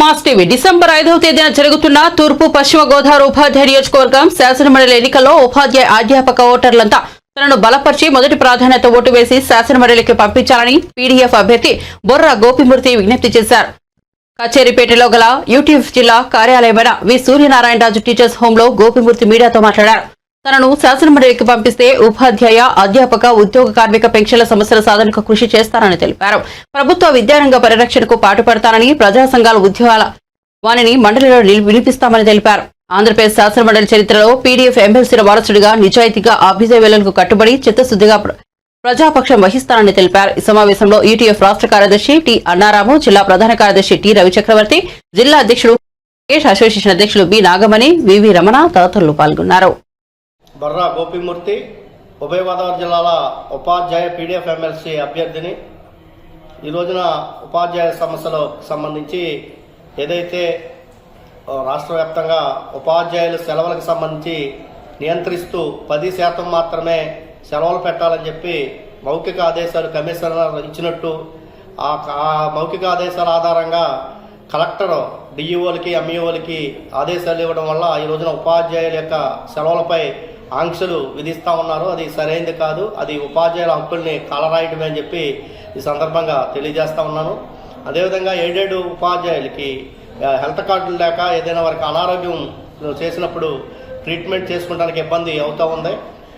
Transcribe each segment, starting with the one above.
Mass TV December ఐదవ తేదీన జరుగుతున్న తూర్పు పశ్చిమ గోదావరి ఉపాధ్యాయ నియోజకవర్గం శాసనమండలి ఎన్నికల్లో ఉపాధ్యాయ అధ్యాపక ఓటర్లంతా తనను బలపరిచి మొదటి ప్రాధాన్యత ఓటు వేసి శాసనమండలికి పంపించాలని పీడీఎఫ్ అభ్యర్థి బొర్ర గోపిమూర్తి విజ్ఞప్తి చేశారు. కచేరిపేటలో గల యూటీఎఫ్ జిల్లా కార్యాలయమైన వి సూర్యనారాయణరాజు టీచర్స్ హోమ్లో గోపిమూర్తి మీడియాతో మాట్లాడారు. తనను శాసనమండలికి పంపిస్తే ఉపాధ్యాయ అధ్యాపక ఉద్యోగ కార్మిక పెన్షన్ల సమస్యల సాధనకు కృషి చేస్తానని తెలిపారు. ప్రభుత్వ విద్యారంగ పరిరక్షణకు పాటుపడతానని ప్రజా సంఘాల ఉద్యోగాల వాణిని మండలిలో వినిపిస్తామని తెలిపారు. ఆంధ్రప్రదేశ్ శాసనమండలి చరిత్రలో పీడీఎఫ్ ఎమ్మెల్సీల వారసుడిగా నిజాయితీగా అభిజయవేలకు కట్టుబడి చిత్తశుద్దిగా ప్ర- ప్రజాపక్షం వహిస్తానని తెలిపారు. ఈ సమావేశంలో ఈటీఎఫ్ రాష్ట్ర కార్యదర్శి టి అన్నారాము జిల్లా ప్రధాన కార్యదర్శి టి రవిచక్రవర్తి జిల్లా అధ్యక్షుడు కేష్ అసోసియేషన్ అధ్యక్షులు B Nagamani V V Ramana తదితరులు పాల్గొన్నారు. బర్రా గోపిమూర్తి ఉభయ గోదావరి జిల్లాల ఉపాధ్యాయ పీడిఎఫ్ ఎమ్మెల్సీ అభ్యర్థిని. ఈ రోజున ఉపాధ్యాయ సమస్యలకు సంబంధించి ఏదైతే రాష్ట్ర వ్యాప్తంగా ఉపాధ్యాయుల సెలవులకు సంబంధించి నియంత్రిస్తూ పది శాతం మాత్రమే సెలవులు పెట్టాలని చెప్పి మౌఖిక ఆదేశాలు కమిషనర్ ఇచ్చినట్టు ఆ ఆ మౌఖిక ఆదేశాల ఆధారంగా కలెక్టర్ డిఈఓలకి ఎంఈఓలకి ఆదేశాలు ఇవ్వడం వల్ల ఈ రోజున ఉపాధ్యాయుల యొక్క సెలవులపై ఆంక్షలు విధిస్తూ ఉన్నారు అది సరైనది కాదు. అది ఉపాధ్యాయుల హక్కుల్ని కాలరాయటమే అని చెప్పి ఈ సందర్భంగా తెలియజేస్తూ ఉన్నాను. అదేవిధంగా ఏడేడు ఉపాధ్యాయులకి హెల్త్ కార్డులు లేక ఏదైనా వారికి అనారోగ్యం చేసినప్పుడు ట్రీట్మెంట్ చేసుకోవడానికి ఇబ్బంది అవుతూ ఉంది.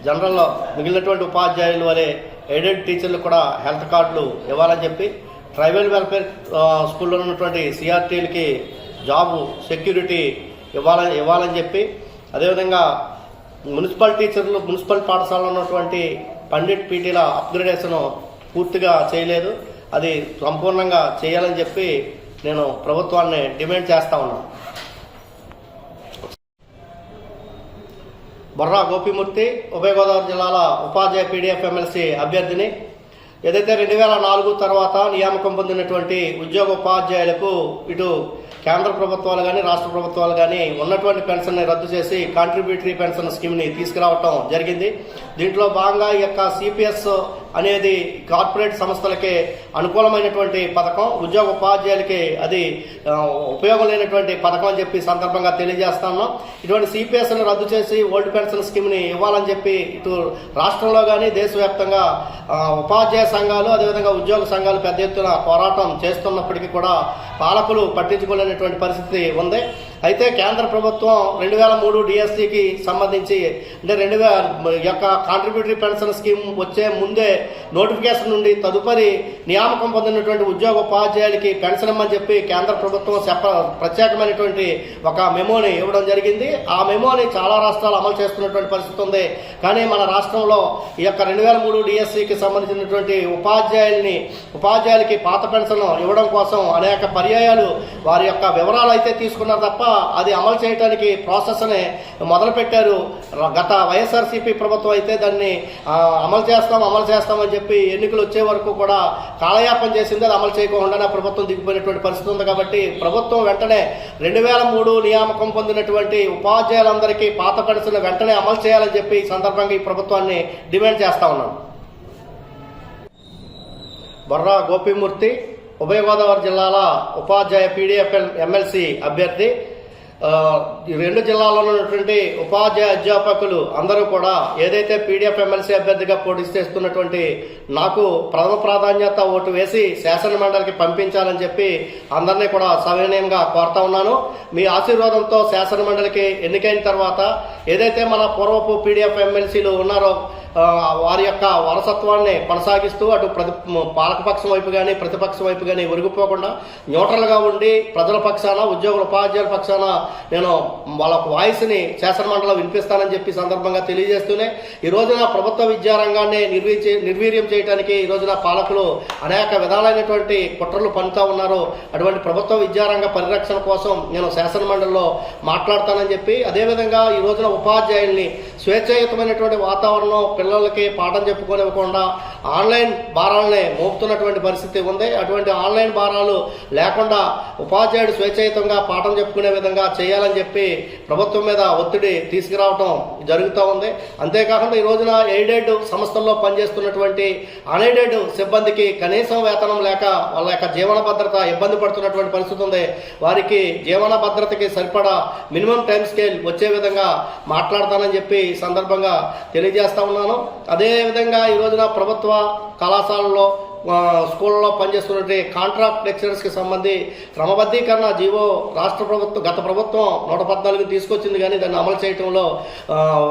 జనరల్లో మిగిలినటువంటి ఉపాధ్యాయులు వలె ఎయిడెడ్ టీచర్లు కూడా హెల్త్ కార్డులు ఇవ్వాలని చెప్పి ట్రైబల్ వెల్ఫేర్ స్కూల్లో ఉన్నటువంటి సిఆర్టీలకి జాబ్ సెక్యూరిటీ ఇవ్వాలని ఇవ్వాలని చెప్పి అదేవిధంగా మున్సిపల్ టీచర్లు మున్సిపల్ పాఠశాలలో ఉన్నటువంటి పండిట్ పీటీల అప్గ్రేడేషన్ పూర్తిగా చేయలేదు. అది సంపూర్ణంగా చేయాలని చెప్పి నేను ప్రభుత్వాన్ని డిమాండ్ చేస్తా ఉన్నాను. బొర్రా గోపిమూర్తి ఉభయ గోదావరి జిల్లాల ఉపాధ్యాయ పీడీఎఫ్ ఎమ్మెల్సీ అభ్యర్థిని. ఏదైతే రెండు వేల నాలుగు తర్వాత నియామకం పొందినటువంటి ఉద్యోగ ఉపాధ్యాయులకు ఇటు కేంద్ర ప్రభుత్వాలు కానీ రాష్ట్ర ప్రభుత్వాలు కానీ ఉన్నటువంటి పెన్షన్ని రద్దు చేసి కాంట్రిబ్యూటరీ పెన్షన్ స్కీమ్ని తీసుకురావటం జరిగింది. దీంట్లో భాగంగా ఈ యొక్క సిపిఎస్ అనేది కార్పొరేట్ సంస్థలకే అనుకూలమైనటువంటి పథకం ఉద్యోగ ఉపాధ్యాయులకి అది ఉపయోగం లేనటువంటి పథకం అని చెప్పి సందర్భంగా తెలియజేస్తాను. ఇటువంటి సిపిఎస్ని రద్దు చేసి ఓల్డ్ పెన్షన్ స్కీమ్ని ఇవ్వాలని చెప్పి ఇటు రాష్ట్రంలో కానీ దేశవ్యాప్తంగా ఉపాధ్యాయ సంఘాలు అదేవిధంగా ఉద్యోగ సంఘాలు పెద్ద ఎత్తున పోరాటం చేస్తున్నప్పటికీ కూడా పాలకులు పట్టించుకోలేనటువంటి పరిస్థితి ఉంది. అయితే కేంద్ర ప్రభుత్వం రెండు వేల మూడు డిఎస్సికి సంబంధించి అంటే రెండు వేల యొక్క కాంట్రిబ్యూటరీ పెన్షన్ స్కీమ్ వచ్చే ముందే నోటిఫికేషన్ నుండి తదుపరి నియామకం పొందినటువంటి ఉద్యోగ ఉపాధ్యాయులకి పెన్షన్ ఇమ్మని చెప్పి కేంద్ర ప్రభుత్వం చెప్ప ప్రత్యేకమైనటువంటి ఒక మెమోని ఇవ్వడం జరిగింది. ఆ మెమోని చాలా రాష్ట్రాలు అమలు చేస్తున్నటువంటి పరిస్థితి ఉంది. కానీ మన రాష్ట్రంలో ఈ యొక్క రెండు వేల మూడు డిఎస్సికి సంబంధించినటువంటి ఉపాధ్యాయుల్ని ఉపాధ్యాయులకి పాత పెన్షన్ ఇవ్వడం కోసం అనేక పర్యాయాలు వారి యొక్క వివరాలు అయితే తీసుకున్నారు తప్ప అది అమలు చేయడానికి ప్రాసెస్ని మొదలుపెట్టారు. గత వైఎస్ఆర్సీపీ ప్రభుత్వం అయితే దాన్ని అమలు చేస్తాం అమలు చేస్తామని చెప్పి ఎన్నికలు వచ్చే వరకు కూడా కాలయాపన చేసింది. అది అమలు చేయకుండా ప్రభుత్వం దిగిపోయినటువంటి పరిస్థితి ఉంది కాబట్టి ప్రభుత్వం వెంటనే రెండు వేల మూడు నియామకం పొందినటువంటి ఉపాధ్యాయులందరికీ పాత పెన్షన్ వెంటనే అమలు చేయాలని చెప్పి ఈ సందర్భంగా ఈ ప్రభుత్వాన్ని డిమాండ్ చేస్తా ఉన్నాను బొర్రా గోపిమూర్తి ఉభయ గోదావరి జిల్లాల ఉపాధ్యాయ పీడిఎఫ్ ఎమ్మెల్సీ అభ్యర్థి రెండు జిల్లాలో ఉన్నటువంటి ఉపాధ్యాయ అధ్యాపకులు అందరూ కూడా ఏదైతే పీడిఎఫ్ ఎమ్మెల్సీ అభ్యర్థిగా పోటీ చేస్తున్నటువంటి నాకు ప్రథమ ప్రాధాన్యత ఓటు వేసి శాసన మండలికి పంపించాలని చెప్పి అందరినీ కూడా సవినయంగా కోరుతా ఉన్నాను. మీ ఆశీర్వాదంతో శాసన మండలికి ఎన్నికైన తర్వాత ఏదైతే మన పూర్వపు పీడిఎఫ్ ఎమ్మెల్సీలు ఉన్నారో వారి యొక్క వారసత్వాన్ని కొనసాగిస్తూ అటు ప్రతి పాలకపక్షం వైపు కానీ ప్రతిపక్షం వైపు కానీ ఒరిగిపోకుండా న్యూట్రల్గా ఉండి ప్రజల పక్షాన ఉద్యోగుల ఉపాధ్యాయుల పక్షాన నేను వాళ్ళ వాయిస్ని శాసనమండలిలో వినిపిస్తానని చెప్పి సందర్భంగా తెలియజేస్తూనే ఈ రోజున ప్రభుత్వ విద్యారంగాన్ని నిర్వీచి నిర్వీర్యం చేయడానికి ఈ రోజున పాలకులు అనేక విధాలైనటువంటి కుట్రలు పనుతూ ఉన్నారు. అటువంటి ప్రభుత్వ విద్యారంగ పరిరక్షణ కోసం నేను శాసనమండలిలో మాట్లాడతానని చెప్పి అదేవిధంగా ఈ రోజున ఉపాధ్యాయుల్ని స్వేచ్ఛాయుతమైనటువంటి వాతావరణం పిల్లలకి పాఠం చెప్పుకోనివ్వకుండా ఆన్లైన్ భారాలనే మోపుతున్నటువంటి పరిస్థితి ఉంది. అటువంటి ఆన్లైన్ భారాలు లేకుండా ఉపాధ్యాయుడు స్వేచ్ఛాయుతంగా పాఠం చెప్పుకునే విధంగా చేయాలని చెప్పి ప్రభుత్వం మీద ఒత్తిడి తీసుకురావటం జరుగుతూ ఉంది. అంతేకాకుండా ఈ రోజున ఎయిడెడ్ సంస్థల్లో పనిచేస్తున్నటువంటి అన్ఎయిడెడ్ సిబ్బందికి కనీసం వేతనం లేక వాళ్ళ యొక్క జీవన భద్రత ఇబ్బంది పడుతున్నటువంటి పరిస్థితి ఉంది. వారికి జీవన భద్రతకి సరిపడా మినిమం టైం స్కేల్ వచ్చే విధంగా మాట్లాడతానని చెప్పి సందర్భంగా తెలియజేస్తా ఉన్నాను. అదేవిధంగా ఈ రోజున ప్రభుత్వ కళాశాలలో స్కూళ్ళలో పనిచేస్తున్నటువంటి కాంట్రాక్ట్ లెక్చరర్స్కి సంబంధి క్రమబద్ధీకరణ జీవో రాష్ట్ర ప్రభుత్వం గత ప్రభుత్వం నూట పద్నాలుగు తీసుకొచ్చింది కానీ దాన్ని అమలు చేయడంలో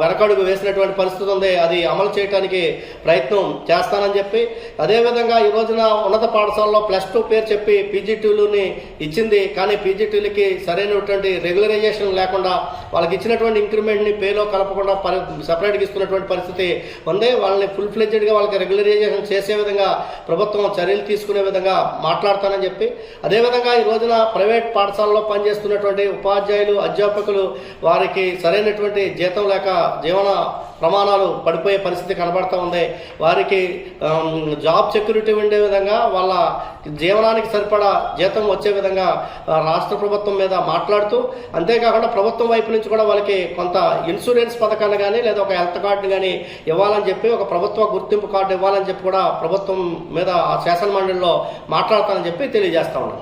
వెనకడుగు వేసినటువంటి పరిస్థితి ఉంది. అది అమలు చేయడానికి ప్రయత్నం చేస్తానని చెప్పి అదేవిధంగా ఈ రోజున ఉన్నత పాఠశాలలో ప్లస్ టూ పేరు చెప్పి పీజీటీలని ఇచ్చింది. కానీ పీజీటీలకి సరైనటువంటి రెగ్యులరైజేషన్ లేకుండా వాళ్ళకి ఇచ్చినటువంటి ఇంక్రిమెంట్ని పేలో కలపకుండా పరి సపరేట్గా ఇస్తున్నటువంటి పరిస్థితి ఉంది. వాళ్ళని ఫుల్ ఫ్లెడ్జెడ్గా వాళ్ళకి రెగ్యులరైజేషన్ చేసే విధంగా ప్రభుత్వం ప్రభుత్వం చర్యలు తీసుకునే విధంగా మాట్లాడతానని చెప్పి అదేవిధంగా ఈ రోజున ప్రైవేట్ పాఠశాలలో పనిచేస్తున్నటువంటి ఉపాధ్యాయులు అధ్యాపకులు వారికి సరైనటువంటి జీతం లేక జీవన ప్రమాణాలు పడిపోయే పరిస్థితి కనబడతా ఉంది. వారికి జాబ్ సెక్యూరిటీ ఉండే విధంగా వాళ్ళ జీవనానికి సరిపడా జీతం వచ్చే విధంగా రాష్ట్ర ప్రభుత్వం మీద మాట్లాడుతూ అంతేకాకుండా ప్రభుత్వం వైపు నుంచి కూడా వాళ్ళకి కొంత ఇన్సూరెన్స్ పథకాన్ని కానీ లేదా ఒక హెల్త్ కార్డుని కానీ ఇవ్వాలని చెప్పి ఒక ప్రభుత్వ గుర్తింపు కార్డు ఇవ్వాలని చెప్పి కూడా ప్రభుత్వం మీద ఆ శాసన మండలిలో మాట్లాడతానని చెప్పి తెలియజేస్తా ఉన్నాను